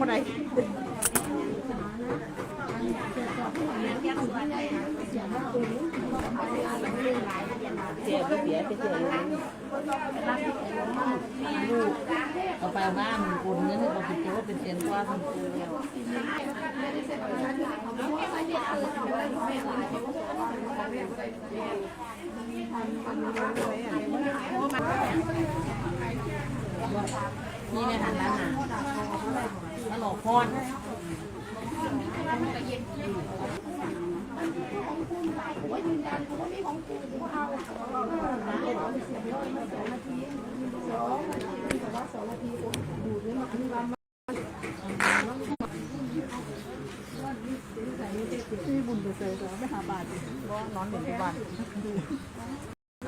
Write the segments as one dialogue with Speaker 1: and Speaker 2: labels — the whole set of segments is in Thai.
Speaker 1: บ่ได้
Speaker 2: เสียเสียไปเสียเลยลูกเอาไปบ้านมันนเงินให้เราเป็นตัวเป็นเซนว่ามันคือแล้วนี่ในหัน ร้านอาหารแล้วหลอกพอน
Speaker 1: ที่บุญไปเจอจะไม่หาบาทบ่นอนอยู่ที่บ้าน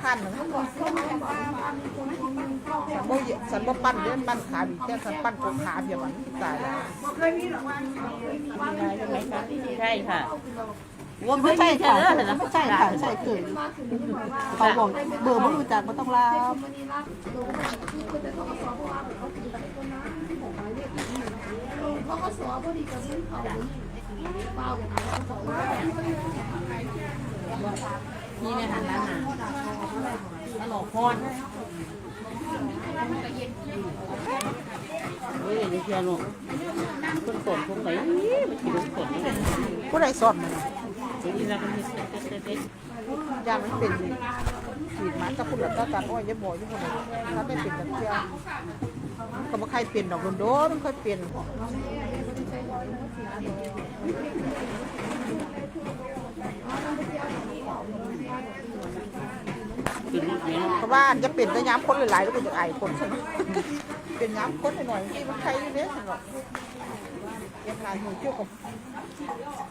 Speaker 1: ท่านหนึ่งเขาบอกฉันบ่ ปั้นเด้ปั้นขาบีแค่ฉันปั้นกงขาเพียงวันตายแล้ว
Speaker 2: ใช่ค่ะ
Speaker 1: ไม่ใช่ค่ะไม่ใช่ค่ะใช่เกิดเขาบอกเบอร์ไม่รู้จักไม่ต้องรับ
Speaker 2: นี่ในหันร้านอาหารแล้วหลกพอน เฮ้ยเดี๋ยวเชียร์ลูกคนกดคงไหนไม่คิดว่าคนนี่
Speaker 1: ผู้ใดสอนมัน
Speaker 2: นี่นะมันเซ็ตเซ็ตเซ็ต
Speaker 1: ยามันเป็นขีดมันตะพุ่นแล้วก็ตัดอ้อยยะบ่อยยะบ่อยถ้าไม่เป็นแบบเที่ยวก็บ่ใครเป็นดอกโดนๆมันค่อยเป็น
Speaker 2: กินนิดเดียว
Speaker 1: เพราะว่าจะเป็นแต่ย้ำคนหลายๆแล้วก็จะไอคนใช่ไหมเป็นย้ำคนหน่อยที่มันใครอยู่เนี่ยสำหรับเก็บลายมือเกี่ยวกับ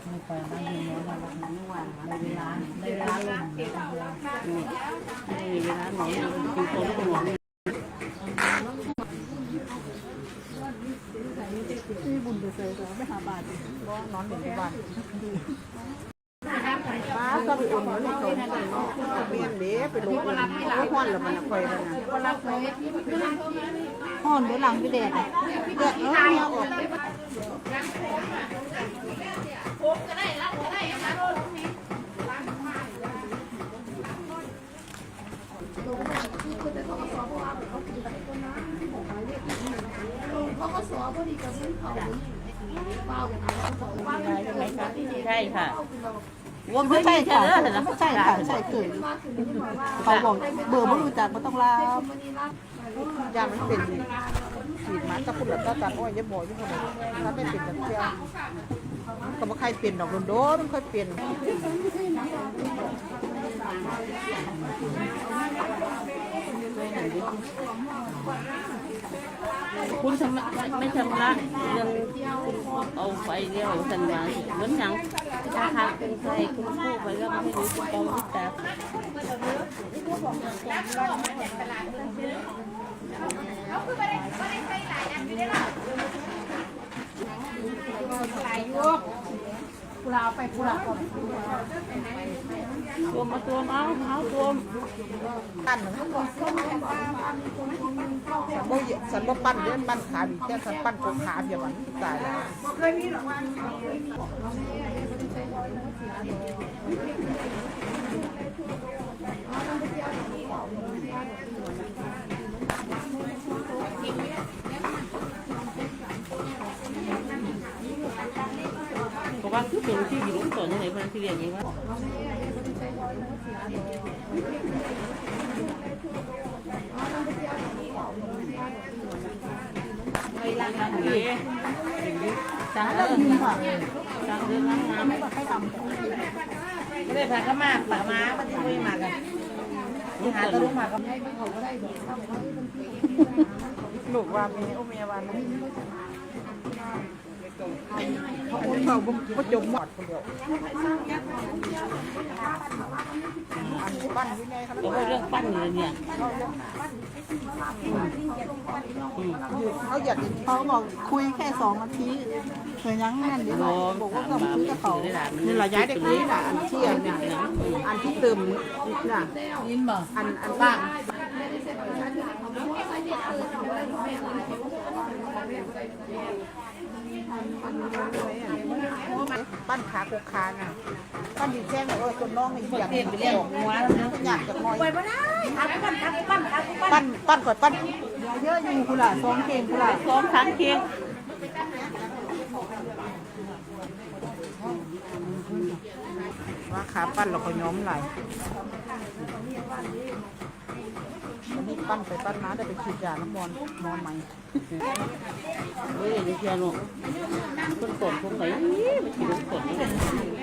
Speaker 2: ไม่ไปบ้านเฮียนะบ้านม่ว่างในเวลาในเวลาลงในเวลาหนอนกินตัวลูกหนอน
Speaker 1: ที่บุญไปเจอจะไม่หาบาทบ่นอนอยู่ที่บ้าน ก็ไปอุ่นมันนี่เขาเมียนเด้ไปลงอุ่นเขาห้อนแล้วมันคอยแล้วนะ
Speaker 3: ห่อนเดี๋ยวหลังไปแดด
Speaker 1: เดี๋ยวเออเมียออก
Speaker 2: ใช่ค่ะ
Speaker 1: ไม่ใช่ค่ะไม่ใช่ค่ะใช่เกิดเขาบอกเบอร์ไม่รู้จักไม่ต้องรับยามันเป็นขีดมันตะพุ่นแล้วก็ตัดอ้อยยะบ่อยยะบ่อยถ้าไม่เป็นแบบเที่ยวก็บ่ใครเป็นดอกโดนๆมันค่อยเป็น
Speaker 2: คุณชำระไม่ชำระเรื่องคุณเอาไปเดียวสัญญาเหมือนอย่างราคาเป็นใครคุณกู้ไปแล้วไม่รู้คุณเอาที่แต่
Speaker 3: กุลาไปกุลาก่อน
Speaker 2: ตัวมาตัวเอาเอาตัว
Speaker 1: ปั้นเขาบอกฉันบ่เยียบฉันบ่ปั้นเด้ปั้นขาดีแค่ฉันปั้นกงขาเดียวมันตายแล้ว
Speaker 2: เพราะ ว่าคือเป็นที่อยู่ตอนนี้ไหนมันที่เรียนยังว่าไม่รักนะเอ๋จังเลยจังเลยนะมาไม่บอกให้ทำไม่ได้พาก็มากปากม้ามันที่ไม่มากันนี่หาตัวลูกมาก็ให้
Speaker 1: ลูกว่ามีโอเมียวัน เขาอนเขาบ่จมหมดคนเดียวอันนี้ปั้นวินัยเขา
Speaker 2: โอ้เรื่องปั้นเลยเนี่ย
Speaker 1: เขาอยาก
Speaker 3: เขาบอกคุยแค่สองนาทีเผื่อยังนั่นเดี๋ยบอกว่ากับคุยกับเขา
Speaker 1: นี่เราย้ายเด็กนี้น่ะอันเที่ยเนี่ยอันที่เติมน่ะอันอันป้า ปั้นขาโคกคางอะปั้นดินแจ้งแบบว่าจนน้องให้เหยียบ
Speaker 2: เปลี่ยนไปเรียกหัว
Speaker 1: อยากจะน้อย
Speaker 2: ไปไม่ได้ทักปั้นทักปั้นทักปั้น
Speaker 1: ปั้นปั้นก่อนปั้น
Speaker 3: เยอะอยู่คุณล่ะสองเข่งคุณล่ะ
Speaker 2: สองครั้งเคียง
Speaker 1: ว่าขาปั้นเราก็ย้อมไหลวันนี้ ปั้นไปปั้นมาได้ไปฉีดยาน้ำมอนมอนใหม่
Speaker 2: เฮ้ยนี่เชียร์หนูคนกดคงไหนไม่คิดว่าคนนี่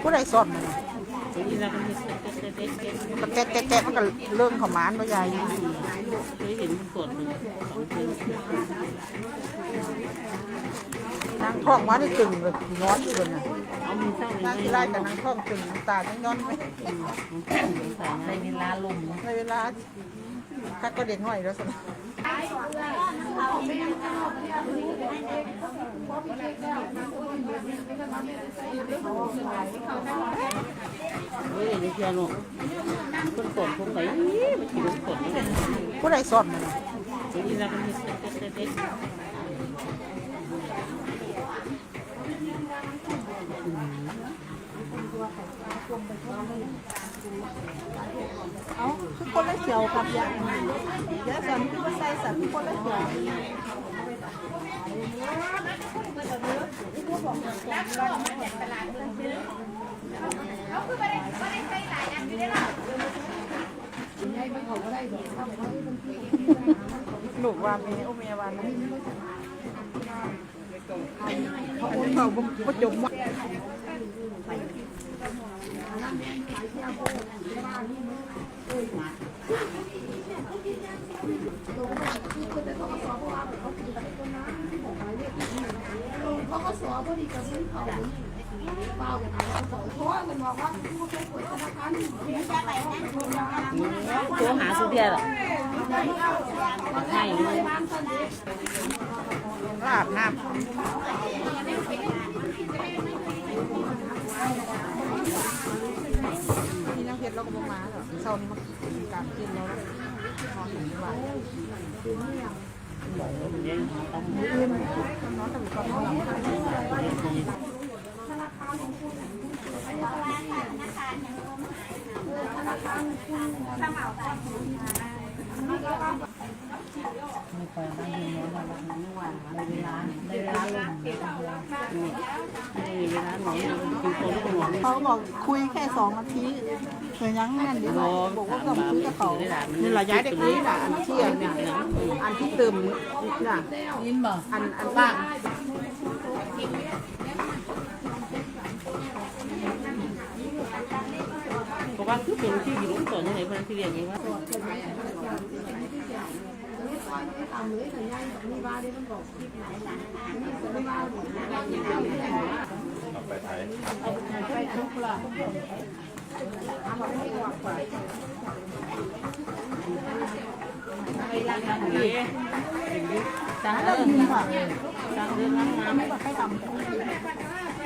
Speaker 1: ผู้ใดสอนมัน
Speaker 2: นี่นะมันมีเด็กเด็กเด็ก
Speaker 1: มันแกะแกะแกะมันก็เรื่องของหมานตัวใหญ่
Speaker 2: เคยเห็นคนกดมันสองคืน
Speaker 1: นางท้องมาได้ตึงเลยนอนอยู่บนน่ะ
Speaker 2: เอามือเศร้าเลย
Speaker 1: นางที่ไล่แต่นางท้องตึงน้ำตาทั้งย้อนไหม
Speaker 2: ในเวลาลม
Speaker 1: ในเวลา คักก็เด็กหน่อยแล้วสิ
Speaker 2: เฮ้ยนี่เชียร์หนูคนกดคงไหนไม่คิดว่าคนนี่
Speaker 1: ผู้ใดสอนมัน
Speaker 2: นี่นะมันมีเด็กเด็กเด็ก
Speaker 3: เอ้าทุกคนละเขียวครับยายยายสันทุกคนใส่สันทุกคนละเขียว
Speaker 1: ลูกว่ามีโอเมียวันนะ เขาโอนเขาบ่จมว่า
Speaker 4: เขาก็สอพอดีกับซื้อเขาเปล่ากันเพราะว่ามันบอกว่าผู้เคยป่วยธนาคารไม่ไปนะ
Speaker 2: ตัวหาสุดเดียวหรอให้
Speaker 4: บ้าน ตอนนี้
Speaker 1: ลาบน้ำมีน้ำเพชรเราก็บ่มาเหรอกเช้านี้มากินการกินแล้วนอนอยู่ที่บ้านนอนแต่อยู่ตอนนอน
Speaker 2: ไม่ไปบ้านเมืองแล้วบ้านเมื่อวานในเวลาในเวลาลมในเวลาหนอนกินคนลูกหนอน
Speaker 3: เขาบอกคุยแค่สองนาทีเหมือยังนั่นดีบอกบอกว่ากับคุยกับเขา
Speaker 1: นี่เราย้ายเด็กนี้นะอันเที่ยงเนี่ยอันที่เติมน่ะอันอันบ้าง
Speaker 2: ว่าคือเป็นที่อยู่สอนยังไงเพิ่นที่เรียนยังว่า
Speaker 4: ตามเลยแต่ย่ายมีบ้านได้มันบอกที่ไหนหลังนี่ซื้อบ้าน
Speaker 2: จ้าเออ
Speaker 3: ยินค่ะ
Speaker 2: จ้าเรื่องน้ำมา
Speaker 3: ไม่บอกให้ทำ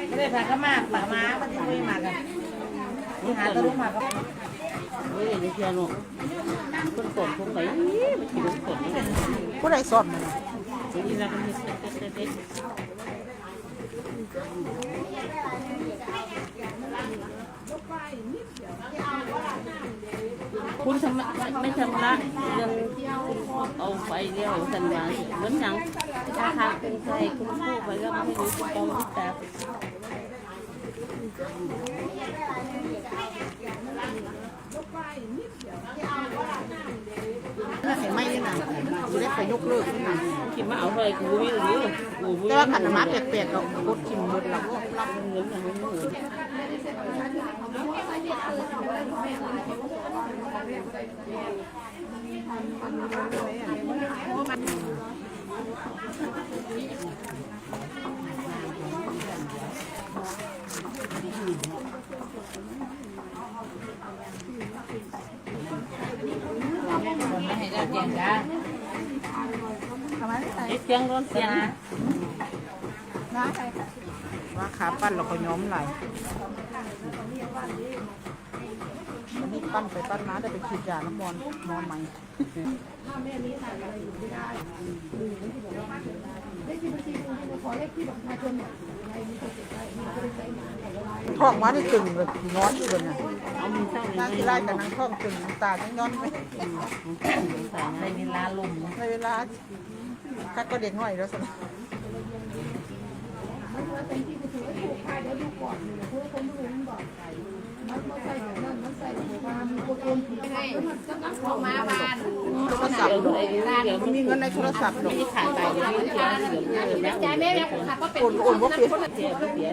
Speaker 2: ไม่ได้พาก็มากปากม้ามันที่ไม่มากันที่ หาตะลุกมาก็เฮ้ยนี่เชียร์หนูคนกดคงไหนม่คิดว่าคนนี่
Speaker 1: ผู้ใดสอนมัน
Speaker 2: นี่นะมันมีเด็กเด็กเด็กคุณทำไม่ชำระยังเอาไปเรียกสันวาเหมือนยังราคาเป็นใครคุณกู้ไปก็ไม่รู้คุณต้องรู้จัก
Speaker 1: น่าเห็นไหมนี่นะดูได้ไปยกเลิกนี่นะ
Speaker 2: คิดมาเอาเลยกูไม่รู้กู
Speaker 1: แต่ว่าขันน้ำมาแปลกๆเรากดกินหมดแล้ว
Speaker 2: รับเงินอย่างนี้ม่ให้ เราเจียงกัน
Speaker 3: ทำไมไม่ใส่
Speaker 2: เจียงร้อนเสียง
Speaker 3: น้าใครค่ะ
Speaker 1: ว่าขาปั้นเราก็ย้อมไหล วันนี้ปั้นไปปั้นมาได้ไปฉีดยาน้ำมอนมอนใหม่
Speaker 4: เลขที่บัญชีคุณขอเลขที่บัตรประชาชนเนี่ย
Speaker 1: ท้องมานี่ตึงเลยนอนอยู่บนน่ะ
Speaker 2: เอามีเท่านี้
Speaker 1: นางที่ไล่กับนางท้องตึงตาจังย้อนไป
Speaker 2: ในเวลาลม
Speaker 1: ในเวลาคักก็เด็กหน้อยแล้วสิ
Speaker 4: ออกมาบ้าน
Speaker 1: โทรศัพท์
Speaker 2: เดี๋ยวไอ้เดี๋ยว
Speaker 1: มันมี มาบ้านโทรศัพท์หรอก
Speaker 2: ที่ขาดไปเดี๋ยวเดี๋ยวเดี๋ยวเดี๋ยว
Speaker 4: ใจแม่แม่ผมขับก็เป็น
Speaker 1: คนโอนว่าเปลี่ยน
Speaker 2: เสียเดี๋ยวเดี๋ย